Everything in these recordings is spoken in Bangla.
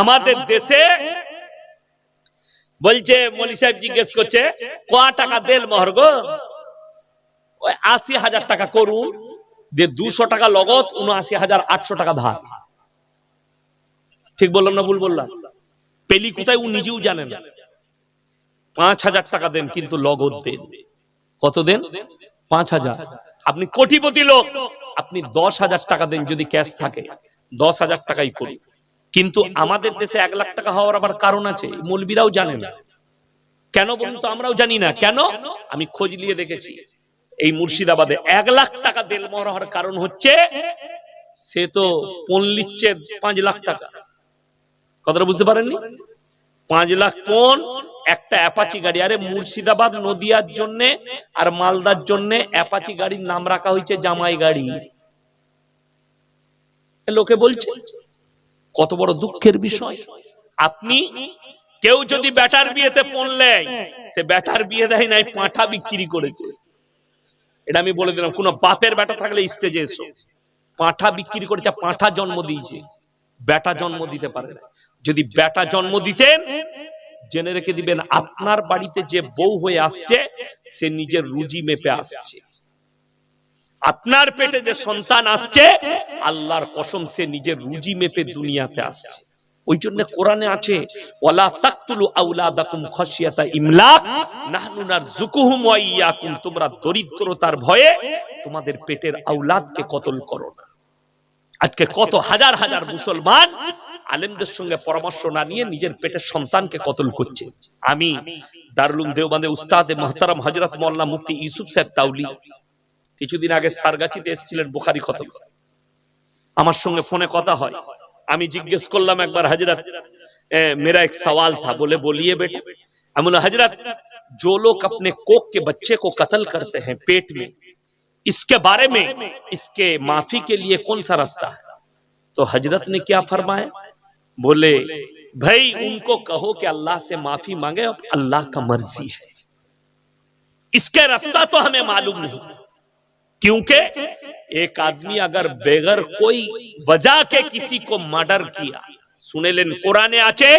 আমাদের দেশে বলছে, মলি সাহেব জিজ্ঞেস করছে ক টাকা দেল মহর গো? ওই আশি হাজার টাকা করুন দিয়ে দুশো টাকা লগত, উনআশি হাজার আটশো টাকা ধার। ঠিক বললাম না ভুল বললাম? পেলি কোথায় ও নিজেও জানেন পাঁচ হাজার টাকা দেন, কিন্তু লগত দেন। কত দেন? পাঁচ হাজার। আপনি কোটিপতি লোক, আপনি দশ হাজার টাকা দেন যদি ক্যাশ থাকে। দশ হাজার টাকাই করুন। কিন্তু আমাদের দেশে এক লাখ টাকা হওয়ার আবার কারণ আছে, মৌলবীরাও জানে না কেন বলুন তো, আমরাও জানি না। কেন? আমি খোঁজ নিয়ে দেখেছি। এই মুর্শিদাবাদে এক লাখ টাকা দেলমহর হওয়ার কারণ হচ্ছে, সে তো পণ পাঁচ লাখ টাকা। কথাটা বুঝতে পারেননি? পাঁচ লাখ পণ, একটা অ্যাপাচি গাড়ি। আরে মুর্শিদাবাদ নদিয়ার জন্য আর মালদার জন্য অ্যাপাচি গাড়ির নাম রাখা হয়েছে জামাই গাড়ি। লোকে বলছে। কত বড় দুঃখের বিষয়। আপনি, কেউ যদি ব্যাটার বিয়েতে পড়লে সে ব্যাটার বিয়ে দেয় নাই, পাঁঠা বিক্রি করেছে। এটা আমি বলে দিলাম, কোন বাপের বেটা থাকলে স্টেজে এসো। পাঁঠা বিক্রি করেছে, পাঁঠা জন্ম দিয়েছে। বেটা জন্ম দিতে পারে না। যদি বেটা জন্ম দিতেন, জেনে রেখে দিবেন, আপনার বাড়িতে যে বউ হয়ে আসছে, সে নিজের রুজি মেপে আসছে। আপনার পেটে যে সন্তান আসছে, আল্লাহর কসম সে নিজের রুজি মেপে দুনিয়াতে আসছে। ওই জন্য কোরআনে আছে তোমরা দরিদ্রতার ভয়ে তোমাদের পেটের আওলাদকে কতল করো না। আজকে কত হাজার হাজার মুসলমান আলেমদের সঙ্গে পরামর্শ না নিয়ে নিজের পেটের সন্তানকে কতল করছে। আমি দারুল দেওবান্দে উস্তাদে মহতারাম হজরত মোল্লা মুফতি ইউসুফ সাহেব তাউলি কিছুদিন আগে সারগাছিতে এসেছিলেন বোখারি খতম আমার সঙ্গে ফোনে কথা হয় আমি জিজ্ঞেস করলাম একবার হজরত मेरा एक सवाल था बोले बोलिए बेटा हम बोला हजरत जो लोग अपने कोक के बच्चे को कत्ल करते हैं पेट में इसके बारे में इसके माफी के लिए कौन सा रास्ता है तो हजरत ने क्या फरमाया बोले भाई उनको कहो कि अल्लाह से माफी मांगे अब अल्लाह का मर्जी है इसके रास्ता तो हमें मालूम नहीं क्योंकि एक आदमी अगर बेगर कोई वजह के किसी को मर्डर किया শুনেলেন কোরআনে আছে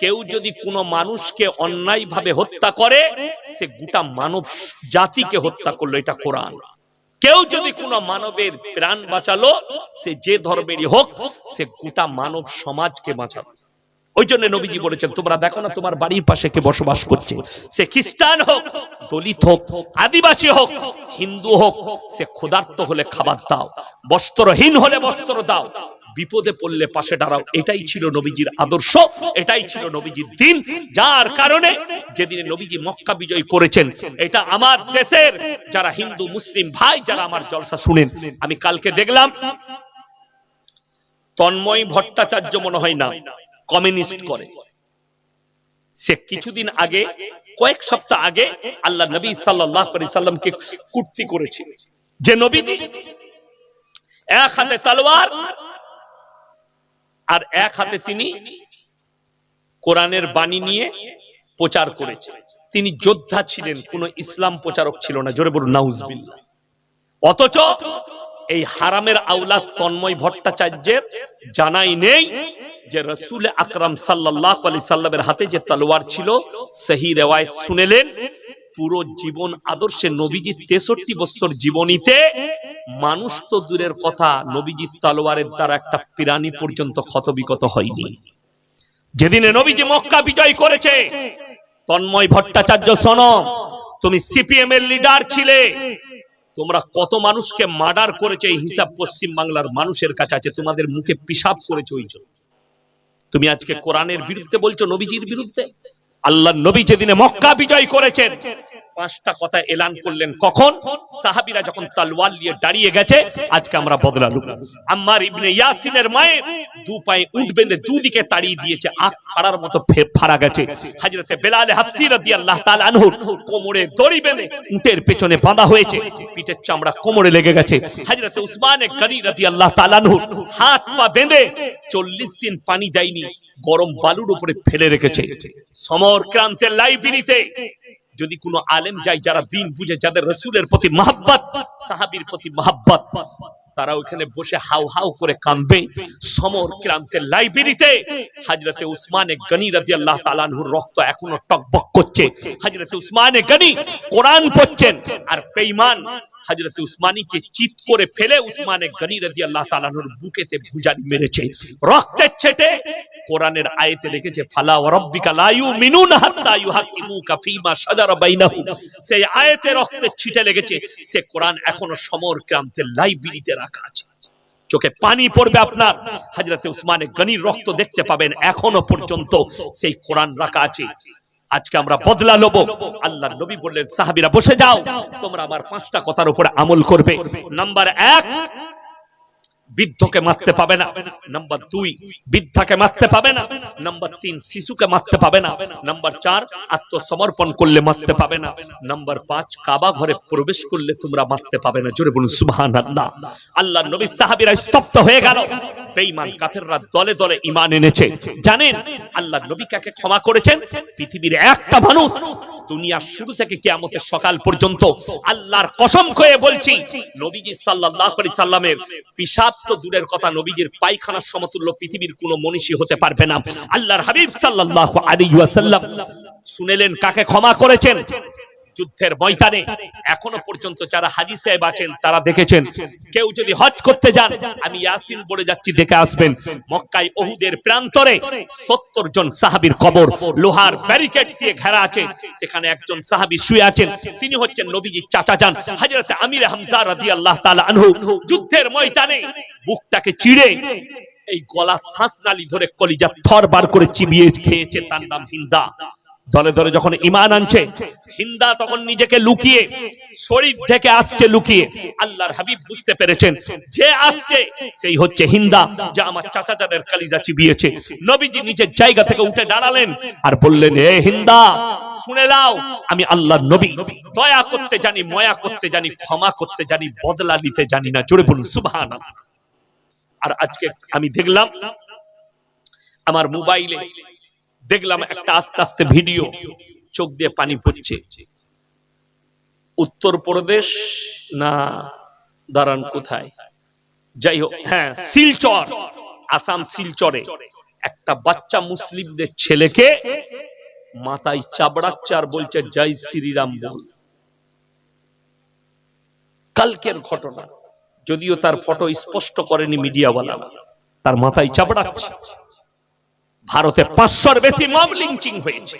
কেউ যদি কোনো মানুষকে অন্যায় ভাবে হত্যা করে সে গোটা মানব জাতিকে হত্যা করলো এটা কোরআন কেউ যদি কোনো মানবের প্রাণ বাঁচালো সে যে ধর্মেরই হোক সে গোটা মানব সমাজকে বাঁচালো ওই জন্য নবীজি বলেছেন, তোমরা দেখো না তোমার বাড়ির পাশে কে বসবাস করছে। সে খ্রিস্টান হোক, দলিত হোক, আদিবাসী হোক, হিন্দু হোক, সে ক্ষুধার্ত হলে খাবার দাও, বস্ত্রহীন হলে বস্ত্র দাও, বিপদে পড়লে পাশে দাঁড়াও। এটাই ছিল নবীজির আদর্শ, এটাই ছিল নবীজির দিন। যার কারণে যেদিনে নবীজি মক্কা বিজয় করেছেন, এটা আমার দেশের যারা হিন্দু, মুসলিম ভাই, যারা আমার জলসা শুনেন, আমি কালকে দেখলাম, তন্ময় ভট্টাচার্য মনে হয় না কমিউনিস্ট করে। সে কিছুদিন আগে, কয়েক সপ্তাহ আগে আল্লাহ নবী সাল্লাহ সাল্লামকে কুর্তি করেছিল। যে নবীজি এক হাতে তলোয়ার আর এক হাতে তিনি কোরআনের বাণী নিয়ে প্রচার করেছে। তিনি যোদ্ধা ছিলেন, কোন ইসলাম প্রচারক ছিল না। জোরে বলুন অথচ এই হারামের আউলাদ তন্ময় ভট্টাচার্যের জানাই নেই যে রসুল আকরাম সাল্লাহ আলি সাল্লামের হাতে যে তলোয়ার ছিল, সেই রেওয়ায়ত শুনেলেন, পুরো জীবন আদর্শে নবীজির তেষট্টি বছর জীবনীতে মানুষ তো দূরের কথা, নবীজির তলোয়ারের দ্বারা একটা প্রাণী পর্যন্ত ক্ষতবিকত হয়নি। যেদিনে নবীজি মক্কা বিজয় করেছে, তন্ময় ভট্টাচার্য, শোন, তুমি সিপিএম এর লিডার ছিলে, তোমরা কত মানুষকে মার্ডার করেছে এই হিসাব পশ্চিম বাংলার মানুষের কাছে আছে, তোমাদের মুখে পিসাব করেছে ওই জন্য। তুমি আজকে কোরআনের বিরুদ্ধে বলছো নবীজির বিরুদ্ধে? আল্লাহ নবী যেদিনে মক্কা বিজয় করেছেন পাঁচটা কথা এলান করলেন কখন? সাহাবিরা যখন তলোয়ার নিয়ে দাঁড়িয়ে গেছে, আজকে আমরা বদলালু আম্মার ইবনে ইয়াসিনের মায়ের দু পায়ে উঠ বেঁধে দুদিকে তাড়িয়ে দিয়েছে, আখ ফাড়ার মতো ফাড়া গেছে। হাজরতে বেলাল হাফসি রাদিয়াল্লাহু তাআলা আনহু কোমরে দড়ি বেঁধে উটের পেছনে বাঁধা হয়েছে, পিঠের চামড়া কোমরে লেগে গেছে। হাজরতে উসমানে গনি রাদিয়াল্লাহু তাআলা আনহু হাত পা বেঁধে 40 দিন পানি যায়নি গরম বালুর উপরে ফেলে রেখেছে। সমর ক্রান্তের লাইব্রেরিতে যদি কোনো আলেম যায় যারা দিন বুঝে, যাদের রসুলের প্রতি মহাব্বত, সাহাবির প্রতি মহাব্বত, তারা ওখানে বসে হাউ হাউ করে কাঁদবে। সমর ক্রান্তের লাইব্রেরিতে হাজরতে উসমানে গনি রাজি আল্লাহ তালানহুর রক্ত এখনও টকবক করছে। হাজরতে উসমানে গনি কোরআন পড়ছেন আর বেঈমান হজরত উসমানীকে চিত করে ফেলে উসমানে গনি রাজি আল্লাহ তালানুর বুকেতে ভুজারি মেরেছে রক্তের ছেটে কোরআনের আয়াতে লিখেছে, ফালা ওয়া রাব্বিকা লা ইউমিনুনা হাত্তা ইউহাক্কিমুকা ফীমা শাজারা বাইনাহুম সেই আয়াতে রক্তের ছিটে লেগেছে, সে কোরআন এখনও সমর ক্রান্তের লাইব্রেরিতে রাখা আছে। চোখে পানি পড়বে আপনার হজরতে উসমানে গনির রক্ত দেখতে পাবেন, এখনও পর্যন্ত সেই কোরআন রাখা আছে। আজকে আমরা বদলা লব আল্লাহ নবী বললেন সাহাবিরা বসে যাও। তোমরা আমার পাঁচটা কথার উপরে আমল করবে। নাম্বার এক বৃদ্ধকে মারতে পাবে না। নাম্বার দুই, বৃদ্ধাকে মারতে পাবে না। নাম্বার তিন, শিশুকে মারতে পাবে না। নাম্বার চার, আত্মসমর্পণ করলে মারতে পাবে না। নাম্বার পাঁচ, কাবা ঘরে প্রবেশ করলে তোমরা মারতে পাবে না। জোরে বলুন সুবহান আল্লাহ আল্লাহ নবী সাহাবিরা স্তব্ধ হয়ে গেল। বেঈমান কাফেররা দলে দলে ঈমান এনেছে। জানেন আল্লাহ নবী কাকে ক্ষমা করেছেন? পৃথিবীর একটা মানুষ। দুনিয়ার শুরু থেকে কিয়ামতের সকাল পর্যন্ত আল্লাহর কসম করে বলছি, নবীজি সাল্লাল্লাহু আলাইহি সাল্লামের পিশাব তো দূরের কথা, নবীজির পায়খানার সমতুল্য পৃথিবীর কোনো মনীষী হতে পারবে না। আল্লাহর হাবিব সাল্লাল্লাহু আলাইহি ওয়াসাল্লাম শুনেলেন, কাকে ক্ষমা করেছেন? যুদ্ধের ময়দানে এখনও পর্যন্ত যারা হাজি আছেন, তারা দেখেছেন। কেউ যদি হজ করতে যান, আমি ইয়াসিন বলে যাচ্ছি, দেখে আসবেন। মক্কায় ওহুদের প্রান্তরে সত্তর জন সাহাবীর কবর, লোহার ব্যারিকেড দিয়ে ঘেরা আছে। সেখানে একজন সাহাবী শুয়ে আছেন। তিনি হচ্ছেন নবীজির চাচা যান। হযরত আমির হামজা রাদিয়াল্লাহু তাআলা আনহু যুদ্ধের ময়দানে বুকটাকে চিড়ে এই গলা শ্বাসনালী ধরে কলিজা থর বার করে চিবিয়ে খেয়েছে, তার নাম হিন্দা। দলে দলে যখন ইমান আনছে, হিন্দা তখন নিজেকে লুকিয়ে, শরীর থেকে আসছে লুকিয়ে। আল্লাহর হাবিব বুঝতে পেরেছেন, যে আসছে, সেই হচ্ছে হিন্দা, যা আমার চাচা চাচাদের কালিজা চিবিয়েছে। নবীজি নিজের জায়গা থেকে উঠে দাঁড়ালেন আর বললেন, এ হিন্দা, শুনে নাও, আমি আল্লাহর নবী। দয়া করতে জানি, ময়া করতে জানি, ক্ষমা করতে জানি, বদলা নিতে জানি না। জোরে বলুন, সুবহানাল্লাহ। আর আজকে আমি দেখলাম, আমার মোবাইলে দেখলাম একটা আস্তে আস্তে ভিডিও, চোখ দিয়ে পানি পড়ছে। উত্তরপ্রদেশ না দাঁড়ান কোথায়? যাই হোক হ্যাঁ শিলচর, আসাম শিলচরে। একটা বাচ্চা মুসলিমদের ছেলেকে মাথায় চাবড়াচ্ছে আর বলছে, জয় শ্রীরাম বল। কালকের ঘটনা, যদিও তার ফটো স্পষ্ট করেনি মিডিয়াওয়ালা, তার মাথায় চাবড়াচ্ছে। ভারতে পাঁচশোর বেশি মব লিঞ্চিং হয়েছে।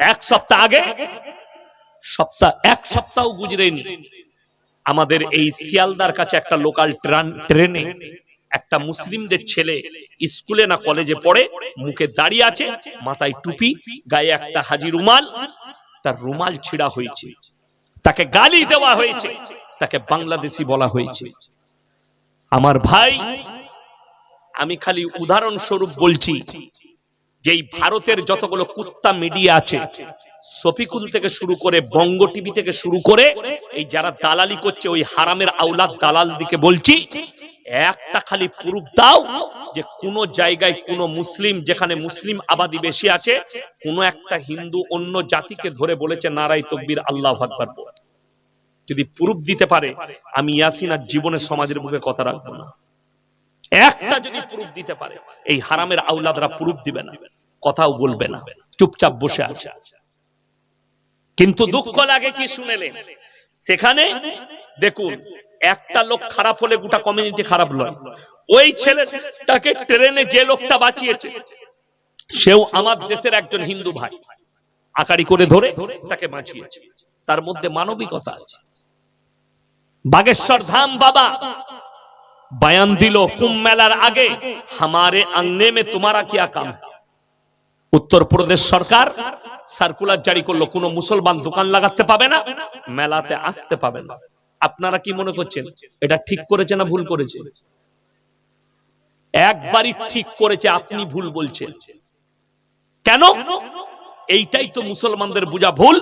এক সপ্তাহ আগে, সপ্তাহ, এক সপ্তাহ গুজরেনি। আমাদের এই শিয়ালদার কাছে একটা লোকাল ট্রেনে একটা মুসলিমদের ছেলে স্কুলে না কলেজে পড়ে, মুখে দাঁড়িয়ে আছে, মাথায় টুপি, গায়ে একটা হাজি রুমাল, তার রুমাল ছিঁড়া হয়েছে। তাকে গালি দেওয়া হয়েছে, তাকে বাংলাদেশি বলা হয়েছে। আমার ভাই আমি খালি উদাহরণস্বরূপ বলছি যে ভারতের যতগুলো কুত্তা মিডিয়া আছে সফিকুল থেকে শুরু করে বঙ্গ টিভি থেকে শুরু করে এই যারা দালালি করছে, ওই হারামের আউলাদ দালাল দিকে বলছি, একটা খালি প্রুফ দাও যে কোন জায়গায় কোন মুসলিম, যেখানে মুসলিম আবাদি বেশি আছে, কোন একটা হিন্দু অন্য জাতিকে ধরে বলেছে নারাই তকবীর, আল্লাহ আকবার। যদি প্রুফ দিতে পারে, আমি ইয়াসিন আর জীবনের সমাজের বুকে কথা রাখব না একটা যদি প্রুফ দিতে পারে, এই হারামের আউলাদরা প্রুফ দিবে না, কথাও বলবে না, চুপচাপ বসে আছে। কিন্তু দুঃখ লাগে কি শুনেলেন সেখানে দেখুন, একটা লোক খারাপ হলে গোটা কমিউনিটি খারাপ নয় ওই ছেলেটাকে ট্রেনে যে লোকটা বাঁচিয়েছে, সেও আমার দেশের একজন হিন্দু ভাই। আকারি করে ধরে তাকে বাঁচিয়েছে। তার মধ্যে মানবিকতা আছে। বাগেশ্বর ধাম বাবা बयान दिलो कुंभ मेलार आगे हमारे अंगने में तुम्हारा क्या काम है উত্তর প্রদেশ সরকার সার্কুলার জারি করলো কোনো মুসলমান দোকান লাগাতে পাবে না মেলাতে আসতে পাবে না আপনারা কি মনে করছেন এটা ঠিক করেছে না ভুল করেছে একবারই ঠিক করেছে আপনি ভুল বলছেন কেন এইটাই তো মুসলমানদের বোঝা ভুল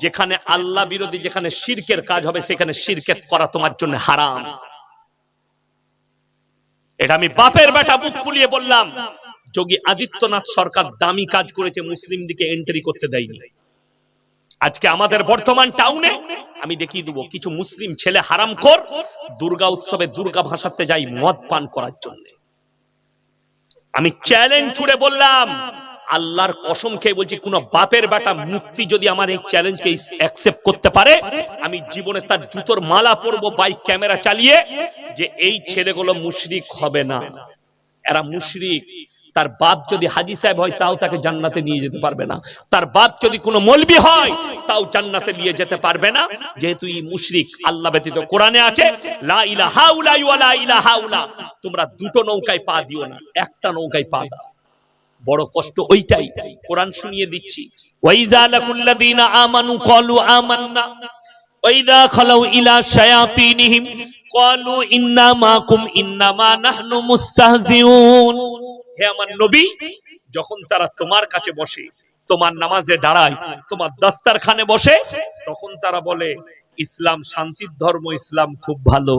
যেখানে আল্লাহ বিরোধী যেখানে শিরকের কাজ হবে সেখানে শিরকেত করা তোমার জন্য হারাম এটা আমি বাপের বেটা বুক ফুলিয়ে বললাম, যোগী আদিত্যনাথ সরকার দামি কাজ করেছে, মুসলিম দিকে এন্ট্রি করতে দেয়নি। আজকে আমাদের বর্তমান টাউনে আমি দেখিয়ে দেবো, কিছু মুসলিম ছেলে হারাম কর দুর্গা উৎসবে দুর্গা ভাসাতে যাই মদ পান করার জন্য। আমি চ্যালেঞ্জ ছুড়ে বললাম আল্লাহর কসম খেয়ে বলছি, কোন বাপের বেটা মুক্তি যদি আমার এই চ্যালেঞ্জকে অ্যাকসেপ্ট করতে পারে, আমি জীবনে তার জুতোর মালা পরবো বাইক ক্যামেরা চালিয়ে, যে এই ছেলেগুলো মুশরিক হবে না। এরা মুশরিক। তার বাপ যদি হাজি সাহেব হয়, তাও তাকে জান্নাতে নিয়ে যেতে পারবে না। তার বাপ যদি কোনো মলবি হয়, তাও জান্নাতে নিয়ে যেতে পারবে না। যেহেতু এই মুশরিক, আল্লাহ ব্যতীত কোরআনে আছে, লা ইলাহা উলা ওয়ালা ইলাহা উলা তোমরা দুটো নৌকায় পা দিও না, একটা নৌকায় পা দাও। বড় কষ্ট ওইটাই কোরআন শুনিয়ে দিচ্ছি। যখন তারা তোমার কাছে বসে, তোমার নামাজে দাঁড়ায়, তোমার দাস্তারখানে বসে, তখন তারা বলে, ইসলাম শান্তির ধর্ম, ইসলাম খুব ভালো।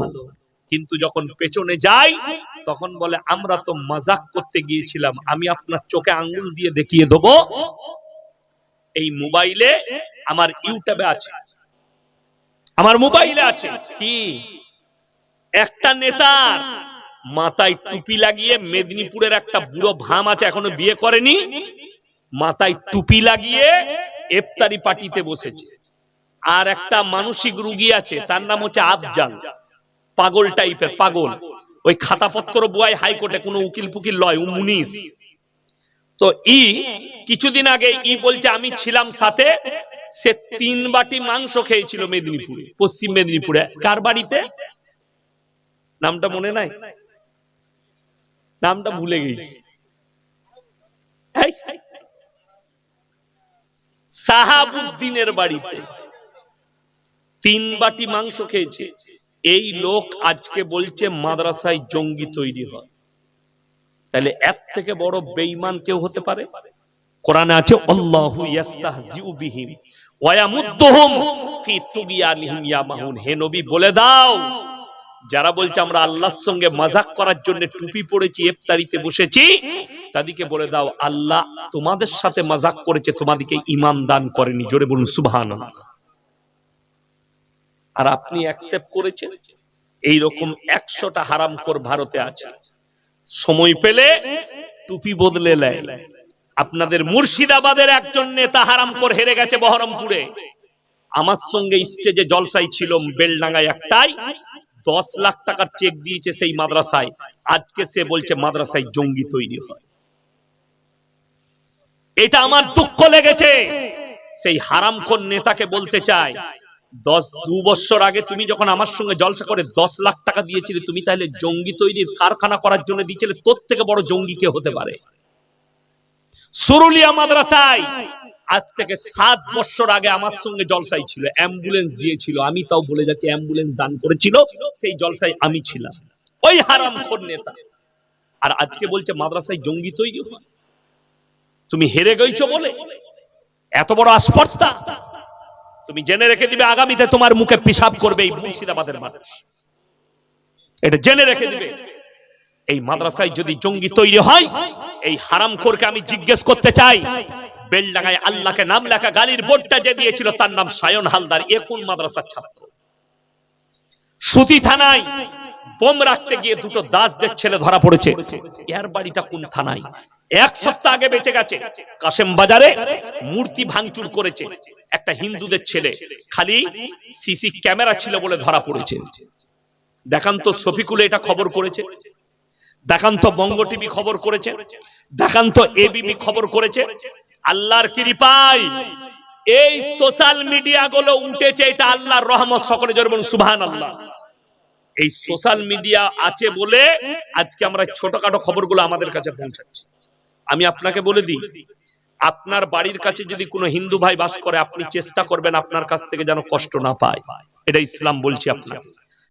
কিন্তু যখন পেছনে যাই, তখন বলে, আমরা তো মজাক করতে গিয়েছিলাম, আমি আপনার চোখে আঙ্গুল দিয়ে দেখিয়ে দেবো। এই মোবাইলে আমার ইউটিউবে আছে। আমার মোবাইলে আছে। কি? একটা নেতার মাথায় টুপি লাগিয়ে মেদিনীপুরের একটা বুড়ো ভাম আছে, এখনও বিয়ে করেনি। মাথায় টুপি লাগিয়ে এফতারি পার্টিতে বসেছে। আর একটা মানসিক রুগী আছে, তার নাম হচ্ছে আফজাল। পাগল টাইপের পাগল। ওই খাতাপত্র বুয়াই হাইকোর্টে কোনো উকিল ফুকিল লয়, ও মুনিশ। তো ই কিছুদিন আগে ই বলছে, আমি ছিলাম সাথে, সে তিন বাটি মাংস খেয়েছিল মেদিনীপুরে, পশ্চিম মেদিনীপুরে। কার বাড়িতে? নামটা মনে নাই? নামটা ভুলে গেছি। সাহাবুদ্দিনের বাড়িতে তিন বাটি মাংস খেয়েছে। এই লোক আজকে বলছে মাদ্রাসায় জঙ্গি তৈরি হয়। তাহলে এর থেকে বড় বেঈমান কেউ হতে পারে? কোরআনে আছে বলে দাও। যারা বলছে, আমরা আল্লাহর সঙ্গে মজাক করার জন্য টুপি পড়েছি ইফতারিতে বসেছি, তাদেরকে বলে দাও, আল্লাহ তোমাদের সাথে মজাক করেছে, তোমাদেরকে ঈমান দান করেনি। জোরে বলুন, সুবহানাল্লাহ। আর আপনি অ্যাকসেপ্ট করেছেন? এই রকম একশোটা হারামখোর ভারতে আছে। সময় পেলে টুপি বদলে নেয়। আপনাদের মুর্শিদাবাদের একজন নেতা হারামখোর হেরে গেছে বহরমপুরে। আমার সঙ্গে স্টেজে জলসাই ছিল, বেলডাঙ্গায় একটাই। দশ লাখ টাকার চেক দিয়েছে সেই মাদ্রাসায়। আজকে সে বলছে, মাদ্রাসায় জঙ্গি তৈরি হয়। এটা আমার দুঃখ লেগেছে। সেই হারামখোর নেতাকে বলতে চাই দশ, দু বছর আগে তুমি যখন আমার সঙ্গে জলসা করে দশ লাখ টাকা দিয়েছিলে, তুমি তাহলে জঙ্গি তৈরির কারখানা করার জন্য দিয়েছিলে, তোর থেকে বড় জঙ্গি কে হতে পারে? সুরুলিয়া মাদ্রাসায় আজ থেকে সাত বছর আগে আমার সঙ্গে জলসাই ছিল, অ্যাম্বুলেন্স দিয়েছিল, আমি তাও বলে যাচ্ছি অ্যাম্বুলেন্স দান করেছিল, সেই জলসায় আমি ছিলাম। ওই হারাম নেতা। আর আজকে বলছে মাদ্রাসায় জঙ্গি তৈরি তুমি হেরে গেছো বলে। এত বড় আসপর্তা তুমি জেনে রেখে দিবে, আগামীতে তোমার মুখে পিসাব করবে এই মুর্শিদাবাদের মানুষ। এটা জেনে রেখে দিবে। এই মাদ্রাসায় যদি জঙ্গি তৈরি হয়, এই হারাম হারামখোরকে আমি জিজ্ঞেস করতে চাই। বেলডাঙ্গায় আল্লাহকে নাম লেখা গালির বোর্ডটা যে দিয়েছিল, তার নাম সায়ন হালদার, এ কোন মাদ্রাসার ছাত্র? সুতি থানায় বোম রাখতে গিয়ে দুটো দাসদের ছেলে ধরা পড়েছে। এর বাড়িটা কোন থানায়? এক সপ্তাহ আগে বেঁচে গেছে। কাশেম বাজারে মূর্তি ভাঙচুর করেছে। একটা হিন্দুদের ছেলে। খালি সিসি ক্যামেরা ছিল বলে ধরা পড়েছে। দেখান তো শফিকুল এটা খবর করেছে। দেখান তো বঙ্গ টিভি খবর করেছে। দেখান তো এবিপি খবর করেছে। আল্লাহর কৃপায়? এই সোশ্যাল মিডিয়া গুলো উঠেছে এটা আল্লাহর রহমত, সকলে জোরে বলুন সুবহান আল্লাহ এই সোশ্যাল মিডিয়া আছে বলে আজকে আমরা ছোটখাটো খবরগুলো আমাদের কাছে পৌঁছাচ্ছি। আমি আপনাকে বলে দিই, আপনার বাড়ির কাছে যদি কোনো হিন্দু ভাই বাস করে, আপনি চেষ্টা করবেন আপনার কাছ থেকে যেন কষ্ট না পায়। এটা ইসলাম বলছি আপনাকে।